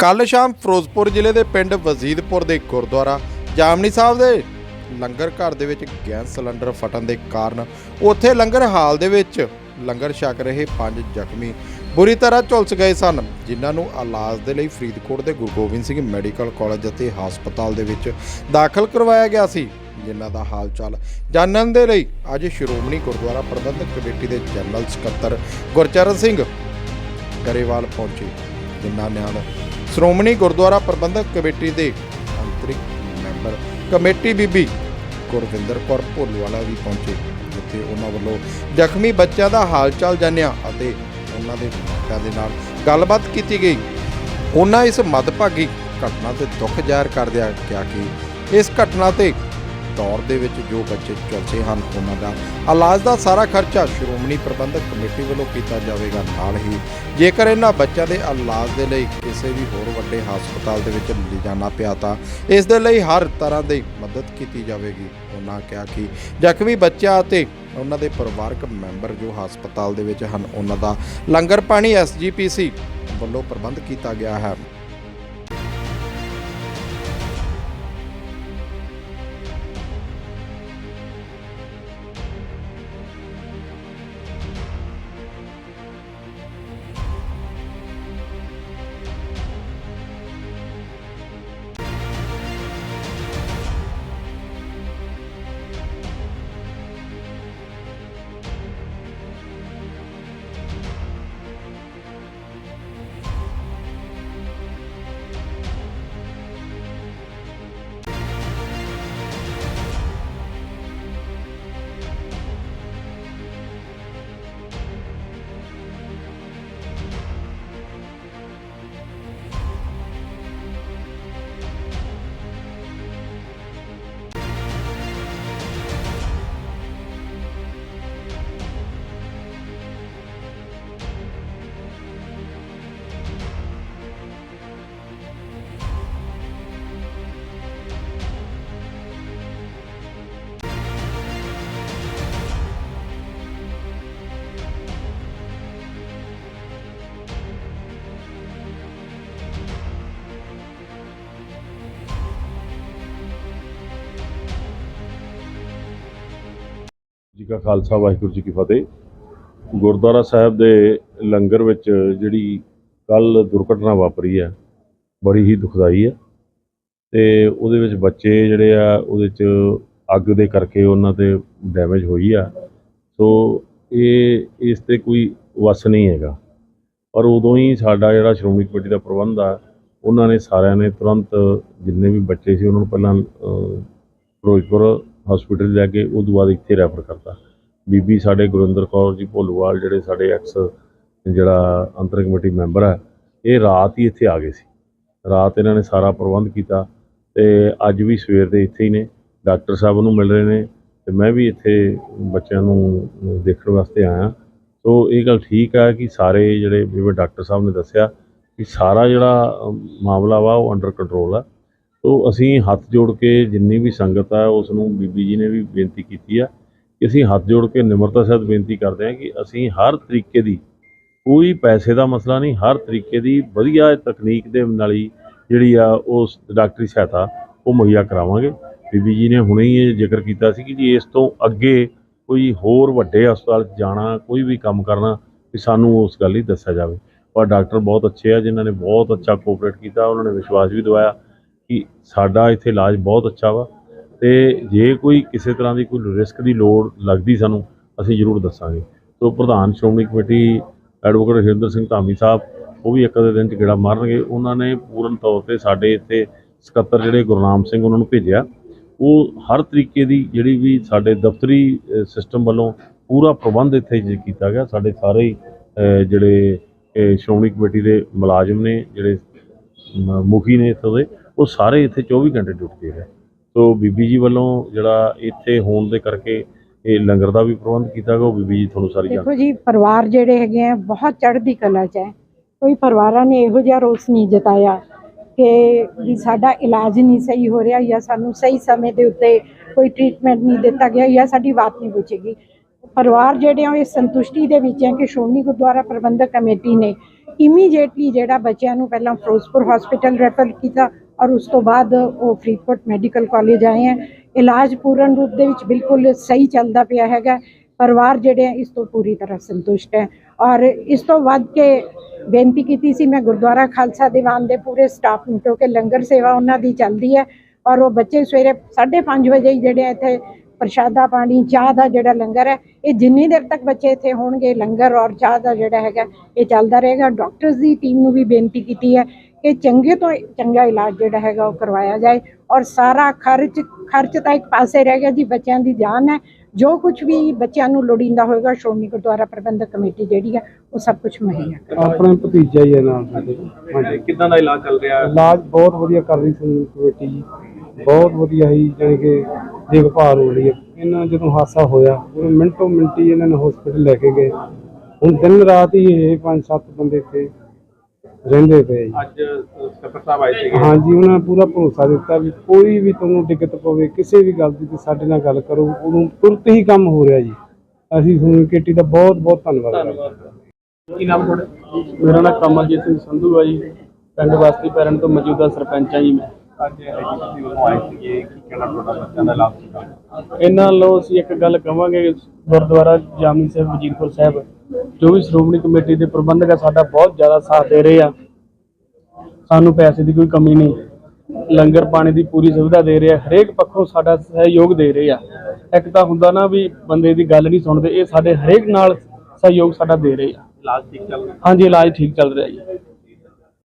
ਕੱਲ ਸ਼ਾਮ ਫਿਰੋਜ਼ਪੁਰ ਜ਼ਿਲ੍ਹੇ ਦੇ ਪਿੰਡ ਵਜ਼ੀਦਪੁਰ ਦੇ ਗੁਰਦੁਆਰਾ ਜਾਮਨੀ ਸਾਹਿਬ ਦੇ ਲੰਗਰ ਘਰ ਦੇ ਵਿੱਚ ਗੈਸ ਸਿਲੰਡਰ ਫਟਣ ਦੇ ਕਾਰਨ ਉੱਥੇ ਲੰਗਰ ਹਾਲ ਦੇ ਵਿੱਚ ਲੰਗਰ ਛਕ ਰਹੇ ਪੰਜ ਜ਼ਖਮੀ। ਬੁਰੀ ਤਰ੍ਹਾਂ ਝੁਲਸ ਗਏ ਸਨ, ਜਿਨ੍ਹਾਂ ਨੂੰ ਇਲਾਜ ਦੇ ਲਈ ਫਰੀਦਕੋਟ ਦੇ ਗੁਰੂ ਗੋਬਿੰਦ ਸਿੰਘ ਮੈਡੀਕਲ ਕਾਲਜ ਅਤੇ ਹਸਪਤਾਲ ਦੇ ਵਿੱਚ ਦਾਖਲ ਕਰਵਾਇਆ ਗਿਆ ਸੀ, ਜਿਨ੍ਹਾਂ ਦਾ ਹਾਲ ਚਾਲ ਜਾਣਨ ਦੇ ਲਈ ਅੱਜ ਸ਼੍ਰੋਮਣੀ ਗੁਰਦੁਆਰਾ ਪ੍ਰਬੰਧਕ ਕਮੇਟੀ ਦੇ ਜਨਰਲ ਸਕੱਤਰ ਗੁਰਚਰਨ ਸਿੰਘ ਗਰੇਵਾਲ ਪਹੁੰਚੇ। ਜਿਨ੍ਹਾਂ ਨਾਲ ਸ਼੍ਰੋਮਣੀ ਗੁਰਦੁਆਰਾ ਪ੍ਰਬੰਧਕ ਕਮੇਟੀ ਦੇ ਅੰਤਰਿਕ ਮੈਂਬਰ ਕਮੇਟੀ ਬੀਬੀ ਗੁਰਵਿੰਦਰ ਕੌਰ ਭੋਲਵਾਲਾ ਵੀ ਪਹੁੰਚੇ, ਜਿੱਥੇ ਉਹਨਾਂ ਵੱਲੋਂ ਜ਼ਖਮੀ ਬੱਚਿਆਂ ਦਾ ਹਾਲ ਚਾਲ ਜਾਣਿਆ ਅਤੇ ਉਹਨਾਂ ਦੇ ਮਾਪਿਆਂ ਦੇ ਨਾਲ ਗੱਲਬਾਤ ਕੀਤੀ ਗਈ। ਉਹਨਾਂ ਇਸ ਮਦਭਾਗੀ ਘਟਨਾ ਤੇ ਦੁੱਖ ਜ਼ਾਹਿਰ ਕਰਦਿਆਂ ਕਿਹਾ ਕਿ ਇਸ ਘਟਨਾ ਤੇ ਦੌਰ ਦੇ ਵਿੱਚ ਜੋ ਬੱਚੇ ਝੁਲਸੇ ਹਨ, ਉਹਨਾਂ ਦਾ ਇਲਾਜ ਦਾ ਸਾਰਾ ਖਰਚਾ ਸ਼੍ਰੋਮਣੀ ਪ੍ਰਬੰਧਕ ਕਮੇਟੀ ਵੱਲੋਂ ਕੀਤਾ ਜਾਵੇਗਾ। ਨਾਲ ਹੀ ਜੇਕਰ ਇਹਨਾਂ ਬੱਚਿਆਂ ਦੇ ਇਲਾਜ ਦੇ ਲਈ ਕਿਸੇ ਵੀ ਹੋਰ ਵੱਡੇ ਹਸਪਤਾਲ ਦੇ ਵਿੱਚ ਲਿਜਾਣਾ ਪਿਆ ਤਾਂ ਇਸ ਦੇ ਲਈ ਹਰ ਤਰ੍ਹਾਂ ਦੀ ਮਦਦ ਕੀਤੀ ਜਾਵੇਗੀ। ਉਹਨਾਂ ਕਿਹਾ ਕਿ ਜ਼ਖਮੀ ਬੱਚਿਆਂ ਅਤੇ ਉਹਨਾਂ ਦੇ ਪਰਿਵਾਰਕ ਮੈਂਬਰ ਜੋ ਹਸਪਤਾਲ ਦੇ ਵਿੱਚ ਹਨ, ਉਹਨਾਂ ਦਾ ਲੰਗਰ ਪਾਣੀ ਐਸਜੀਪੀਸੀ ਵੱਲੋਂ ਪ੍ਰਬੰਧ ਕੀਤਾ ਗਿਆ ਹੈ। ਜੀ ਕਾ ਖਾਲਸਾ, ਵਾਹਿਗੁਰੂ ਜੀ ਕੀ ਫਤਿਹ। ਗੁਰਦੁਆਰਾ ਸਾਹਿਬ ਦੇ ਲੰਗਰ ਵਿੱਚ ਜਿਹੜੀ ਕੱਲ ਦੁਰਘਟਨਾ ਵਾਪਰੀ ਹੈ, ਬੜੀ ਹੀ ਦੁਖਦਾਈ ਹੈ ਤੇ ਉਹਦੇ ਵਿੱਚ ਬੱਚੇ ਜਿਹੜੇ ਆ, ਉਹਦੇ ਚ ਅੱਗ ਦੇ ਕਰਕੇ ਉਹਨਾਂ ਤੇ ਡੈਮੇਜ ਹੋਈ ਆ। ਸੋ ਇਹ, ਇਸ ਤੇ ਕੋਈ ਵਸ ਨਹੀਂ ਹੈਗਾ। ਪਰ ਉਦੋਂ ਹੀ ਸਾਡਾ ਜਿਹੜਾ ਸ਼੍ਰੋਮਣੀ ਕਮੇਟੀ ਦਾ ਪ੍ਰਬੰਧ ਆ, ਉਹਨਾਂ ਨੇ ਸਾਰਿਆਂ ਨੇ ਤੁਰੰਤ ਜਿੰਨੇ ਵੀ ਬੱਚੇ ਸੀ, ਉਹਨਾਂ ਨੂੰ ਪਹਿਲਾਂ ਫਿਰੋਜ਼ਪੁਰ ਹਸਪੀਟਲ ਲੈ ਕੇ, ਉਹ ਤੋਂ ਬਾਅਦ ਇੱਥੇ ਰੈਫਰ ਕਰਤਾ। ਬੀਬੀ ਸਾਡੇ ਗੁਰਿੰਦਰ ਕੌਰ ਜੀ ਭੋਲੂਵਾਲ, ਜਿਹੜੇ ਸਾਡੇ ਐਕਸ ਜਿਹੜਾ ਅੰਤਰ ਕਮੇਟੀ ਮੈਂਬਰ ਹੈ ਇਹ ਰਾਤ ਹੀ ਇੱਥੇ ਆ ਗਏ ਸੀ। ਰਾਤ ਇਹਨਾਂ ਨੇ ਸਾਰਾ ਪ੍ਰਬੰਧ ਕੀਤਾ ਤੇ ਅੱਜ ਵੀ ਸਵੇਰ ਦੇ ਇੱਥੇ ਹੀ ਨੇ। ਡਾਕਟਰ ਸਾਹਿਬ ਨੂੰ ਮਿਲ ਰਹੇ ਨੇ ਤੇ ਮੈਂ ਵੀ ਇੱਥੇ ਬੱਚਿਆਂ ਨੂੰ ਦੇਖਣ ਵਾਸਤੇ ਆਇਆ। ਸੋ ਇਹ ਗੱਲ ਠੀਕ ਆ ਕਿ ਸਾਰੇ ਜਿਹੜੇ ਜਿਵੇਂ ਡਾਕਟਰ ਸਾਹਿਬ ਨੇ ਦੱਸਿਆ ਕਿ ਸਾਰਾ ਜਿਹੜਾ ਮਾਮਲਾ ਵਾ ਉਹ ਅੰਡਰ ਕੰਟਰੋਲ ਆ। ਸੋ ਅਸੀਂ ਹੱਥ ਜੋੜ ਕੇ ਜਿੰਨੀ ਵੀ ਸੰਗਤ ਆ ਉਸ ਨੂੰ ਬੀਬੀ ਜੀ ਨੇ ਵੀ ਬੇਨਤੀ ਕੀਤੀ ਆ ਕਿ ਅਸੀਂ ਹੱਥ ਜੋੜ ਕੇ ਨਿਮਰਤਾ ਸਹਿਤ ਬੇਨਤੀ ਕਰਦੇ ਹਾਂ ਕਿ ਅਸੀਂ ਹਰ ਤਰੀਕੇ ਦੀ ਕੋਈ ਪੈਸੇ ਦਾ ਮਸਲਾ ਨਹੀਂ, ਹਰ ਤਰੀਕੇ ਦੀ ਵਧੀਆ ਤਕਨੀਕ ਦੇ ਨਾਲ ਹੀ ਜਿਹੜੀ ਆ ਉਸ ਡਾਕਟਰੀ ਸਹਾਇਤਾ ਉਹ ਮੁਹੱਈਆ ਕਰਾਵਾਂਗੇ। ਬੀਬੀ ਜੀ ਨੇ ਹੁਣੇ ਹੀ ਇਹ ਜ਼ਿਕਰ ਕੀਤਾ ਸੀ ਕਿ ਜੀ ਇਸ ਤੋਂ ਅੱਗੇ ਕੋਈ ਹੋਰ ਵੱਡੇ ਹਸਪਤਾਲ 'ਚ ਜਾਣਾ, ਕੋਈ ਵੀ ਕੰਮ ਕਰਨਾ ਕਿ ਸਾਨੂੰ ਉਸ ਗੱਲ ਹੀ ਦੱਸਿਆ ਜਾਵੇ। ਪਰ ਡਾਕਟਰ ਬਹੁਤ ਅੱਛੇ ਆ, ਜਿਨ੍ਹਾਂ ਨੇ ਬਹੁਤ ਅੱਛਾ ਕੋਆਪਰੇਟ ਕੀਤਾ, ਉਹਨਾਂ ਨੇ ਵਿਸ਼ਵਾਸ ਵੀ ਦਿਵਾਇਆ। ਕਿ ਸਾਡਾ ਇੱਥੇ ਇਲਾਜ ਬਹੁਤ ਅੱਛਾ ਵਾ ਤੇ ਜੇ ਕੋਈ ਕਿਸੇ ਤਰ੍ਹਾਂ ਦੀ ਕੋਈ ਰਿਸਕ ਦੀ ਲੋੜ ਲੱਗਦੀ ਸਾਨੂੰ ਅਸੀਂ ਜ਼ਰੂਰ ਦੱਸਾਂਗੇ। ਸੋ ਪ੍ਰਧਾਨ ਸ਼੍ਰੋਮਣੀ ਕਮੇਟੀ ਐਡਵੋਕੇਟ ਹਰਿੰਦਰ ਸਿੰਘ ਧਾਮੀ ਸਾਹਿਬ ਉਹ ਵੀ ਇੱਕ ਅੱਧੇ ਦਿਨ ਚ ਗੇੜਾ ਮਾਰਨਗੇ। ਉਹਨਾਂ ਨੇ ਪੂਰਨ ਤੌਰ ਤੇ ਸਾਡੇ ਇੱਥੇ ਸਕੱਤਰ ਜਿਹੜੇ ਗੁਰਨਾਮ ਸਿੰਘ ਉਹਨਾਂ ਨੂੰ ਭੇਜਿਆ। ਉਹ ਹਰ ਤਰੀਕੇ ਦੀ ਜਿਹੜੀ ਵੀ ਸਾਡੇ ਦਫ਼ਤਰੀ ਸਿਸਟਮ ਵੱਲੋਂ ਪੂਰਾ ਪ੍ਰਬੰਧ ਇੱਥੇ ਜ- ਕੀਤਾ ਗਿਆ। ਸਾਡੇ ਸਾਰੇ ਹੀ, ਜਿਹੜੇ ਸ਼੍ਰੋਮਣੀ ਕਮੇਟੀ ਦੇ ਮੁਲਾਜ਼ਮ ਨੇ ਜਿਹੜੇ ਮੁਖੀ ਨੇ ਇੱਥੋਂ ਦੇ ਉਹ ਸਾਰੇ ਇੱਥੇ 24 ਘੰਟੇ ਡਿਊਟੀ ਹੈ ਸੋ ਬੀਬੀ ਜੀ ਵੱਲੋਂ ਜਿਹੜਾ ਇੱਥੇ ਹੋਣ ਦੇ ਕਰਕੇ ਇਹ ਲੰਗਰ ਦਾ ਵੀ ਪ੍ਰਬੰਧ ਕੀਤਾ ਗਿਆ ਉਹ ਬੀਬੀ ਜੀ ਤੁਹਾਨੂੰ ਸਾਰੀ ਜਾਣ ਦੇਖੋ ਜੀ ਪਰਿਵਾਰ ਜਿਹੜੇ ਹੈਗੇ ਆ ਬਹੁਤ ਚੜ੍ਹਦੀ ਕਲਾ 'ਚ ਹੈ। ਕੋਈ ਪਰਿਵਾਰਾਂ ਨੇ ਇਹੋ ਜਿਹਾ ਰੋਸ ਨਹੀਂ ਜਤਾਇਆ ਕਿ ਵੀ ਸਾਡਾ ਇਲਾਜ ਨਹੀਂ ਸਹੀ ਹੋ ਰਿਹਾ ਜਾਂ ਸਾਨੂੰ ਸਹੀ ਸਮੇਂ ਦੇ ਉੱਤੇ ਕੋਈ ਟ੍ਰੀਟਮੈਂਟ ਨਹੀਂ ਦਿੱਤਾ ਗਿਆ ਜਾਂ ਸਾਡੀ ਬਾਤ ਨਹੀਂ ਪੁੱਛੀ ਪਰਿਵਾਰ ਜਿਹੜੇ ਆ ਇਸ ਸੰਤੁਸ਼ਟੀ ਦੇ ਵਿੱਚ ਹੈ ਕਿ ਸ਼੍ਰੋਮਣੀ ਗੁਰਦੁਆਰਾ ਪ੍ਰਬੰਧਕ ਕਮੇਟੀ ਨੇ ਇਮੀਡੀਏਟਲੀ ਜਿਹੜਾ ਬੱਚਿਆਂ ਨੂੰ ਪਹਿਲਾਂ ਫਿਰੋਜ਼ਪੁਰ ਹਸਪੀਟਲ ਰੈਫਰ ਕੀਤਾ ਔਰ ਉਸ ਤੋਂ ਬਾਅਦ ਉਹ ਫਰੀਦਕੋਟ ਮੈਡੀਕਲ ਕਾਲਜ ਆਏ ਹੈ। ਇਲਾਜ ਪੂਰਨ ਰੂਪ ਦੇ ਵਿੱਚ ਬਿਲਕੁਲ ਸਹੀ ਚੱਲਦਾ ਪਿਆ ਹੈਗਾ। ਪਰਿਵਾਰ ਜਿਹੜੇ ਹੈ, ਇਸ ਤੋਂ ਪੂਰੀ ਤਰ੍ਹਾਂ ਸੰਤੁਸ਼ਟ ਹੈ। ਔਰ ਇਸ ਤੋਂ ਵੱਧ ਕੇ ਬੇਨਤੀ ਕੀਤੀ ਸੀ ਮੈਂ ਗੁਰਦੁਆਰਾ ਖਾਲਸਾ ਦੀਵਾਨ ਦੇ ਪੂਰੇ ਸਟਾਫ ਨੂੰ, ਕਿਉਂਕਿ ਲੰਗਰ ਸੇਵਾ ਉਹਨਾਂ ਦੀ ਚੱਲਦੀ ਹੈ। ਔਰ ਉਹ ਬੱਚੇ ਸਵੇਰੇ 5:30 ਵਜੇ ਜਿਹੜੇ ਇੱਥੇ ਪ੍ਰਸ਼ਾਦਾ ਪਾਣੀ, ਚਾਹ ਦਾ ਜਿਹੜਾ ਲੰਗਰ ਹੈ, ਇਹ ਜਿੰਨੀ ਦੇਰ ਤੱਕ ਬੱਚੇ ਇੱਥੇ ਹੋਣਗੇ, ਲੰਗਰ ਔਰ ਚਾਹ ਦਾ ਜਿਹੜਾ ਹੈਗਾ, ਇਹ ਚੱਲਦਾ ਰਹੇਗਾ। ਡਾਕਟਰਸ ਦੀ ਟੀਮ ਨੂੰ ਵੀ ਬੇਨਤੀ ਕੀਤੀ ਹੈ ਕਿ ਚੰਗੇ ਤੋਂ ਚੰਗਾ ਇਲਾਜ ਜਿਹੜਾ ਹੈਗਾ ਉਹ ਕਰਵਾਇਆ ਜਾਏ ਔਰ ਸਾਰਾ ਖਰਚ ਖਰਚ ਤਾਂ ਇੱਕ ਪਾਸੇ ਰਹਿ ਗਿਆ ਜੀ ਬੱਚਿਆਂ ਦੀ ਜਾਨ ਹੈ। ਜੋ ਕੁਝ ਵੀ ਬੱਚਿਆਂ ਨੂੰ ਲੋੜੀਂਦਾ ਹੋਏਗਾ ਸ਼੍ਰੋਮਣੀ ਗੁਰਦੁਆਰਾ ਪ੍ਰਬੰਧਕ ਕਮੇਟੀ ਜਿਹੜੀ ਹੈ ਉਹ ਸਭ ਕੁਝ ਮੁਹੱਈਆ ਕਰੇ ਆਪਣਾ ਭਤੀਜਾ ਹੀ ਹੈ ਨਾਲ ਸਾਡੇ। ਹਾਂਜੀ। ਕਿੱਦਾਂ ਦਾ ਇਲਾਜ ਚੱਲ ਰਿਹਾ? ਹੈ ਇਲਾਜ ਬਹੁਤ ਵਧੀਆ ਕਰ ਰਹੀ ਸੀ ਕਮੇਟੀ ਜੀ। ਬਹੁਤ ਵਧੀਆ ਹੀ ਜਾਣੀ ਕਿ ਦੇਖਭਾਲ ਹੋ ਰਹੀ ਹੈ। ਇਹਨਾਂ ਜਦੋਂ ਹਾਦਸਾ ਹੋਇਆ ਉਹ ਮਿੰਟੋ ਮਿੰਟੀ ਇਹਨਾਂ ਨੇ ਹਸਪੀਟਲ ਲੈ ਕੇ ਗਏ। ਹੁਣ ਦਿਨ ਰਾਤ ਹੀ ਇਹ ਪੰਜ ਸੱਤ ਬੰਦੇ ਇੱਥੇ ਰਹਿੰਦੇ ਪਏ ਜੀ। ਅੱਜ ਸਫਰ ਸਾਹਿਬ ਆਏ ਸੀਗੇ। ਹਾਂਜੀ ਉਹਨਾਂ ਨੇ ਪੂਰਾ ਭਰੋਸਾ ਦਿੱਤਾ ਵੀ ਕੋਈ ਵੀ ਤੁਹਾਨੂੰ ਦਿੱਕਤ ਪਵੇ ਕਿਸੇ ਵੀ ਗੱਲ ਦੀ ਤੇ ਸਾਡੇ ਨਾਲ ਗੱਲ ਕਰੋ ਉਦੋਂ ਤੁਰਤ ਹੀ ਕੰਮ ਹੋ ਰਿਹਾ ਜੀ। ਅਸੀਂ ਤੁਹਾਨੂੰ ਕੇਟੀ ਦਾ ਬਹੁਤ ਬਹੁਤ ਧੰਨਵਾਦ ਕਰਦੇ ਹਾਂ। ਕੀ ਨਾਮ ਤੁਹਾਡਾ? ਮੇਰਾ ਨਾਮ ਕਮਲਜੀਤ ਸਿੰਘ ਸੰਧੂ ਹੈ ਜੀ। ਪਿੰਡ ਬਸਤੀ ਪੈਰਨ ਤੋਂ ਮੌਜੂਦਾ ਸਰਪੰਚ ਹਾਂ ਜੀ ਮੈਂ। ਅੱਜ ਐਜੀਪੀਸੀ ਵੱਲੋਂ ਆਏ ਸੀਗੇ? ਕੀ ਕਹਿਣਾ ਤੁਹਾਡਾ ਬੱਚਿਆਂ ਦਾ ਸੀਗਾ ਇਹਨਾਂ ਲੋ ਅਸੀਂ ਇੱਕ ਗੱਲ ਕਵਾਂਗੇ ਗੁਰਦੁਆਰਾ ਜਾਮਨੀ ਸਾਹਿਬ ਵਜੀਰਪੁਰ ਸਾਹਿਬ। ਜੋ ਵੀ ਸ਼੍ਰੋਮਣੀ ਕਮੇਟੀ ਦੇ ਪ੍ਰਬੰਧਕ ਆ ਸਾਡਾ ਬਹੁਤ ਜ਼ਿਆਦਾ ਸਾਥ ਦੇ ਰਹੇ ਆ। ਸਾਨੂੰ ਪੈਸੇ ਦੀ ਕੋਈ ਕਮੀ ਨਹੀਂ। ਲੰਗਰ ਪਾਣੀ ਦੀ ਪੂਰੀ ਸੁਵਿਧਾ ਦੇ ਰਹੇ ਆ। ਹਰੇਕ ਪੱਖੋਂ ਸਾਡਾ ਸਹਿਯੋਗ ਦੇ ਰਹੇ ਆ। ਇੱਕ ਤਾਂ ਹੁੰਦਾ ਨਾ ਵੀ ਬੰਦੇ ਦੀ ਗੱਲ ਨਹੀਂ ਸੁਣਦੇ ਇਹ ਸਾਡੇ ਹਰੇਕ ਨਾਲ ਸਹਿਯੋਗ ਸਾਡਾ ਦੇ ਰਹੇ ਆ। ਇਲਾਜ ਠੀਕ ਚੱਲ ਰਿਹਾ। ਹਾਂਜੀ ਇਲਾਜ ਠੀਕ ਚੱਲ ਰਿਹਾ ਜੀ।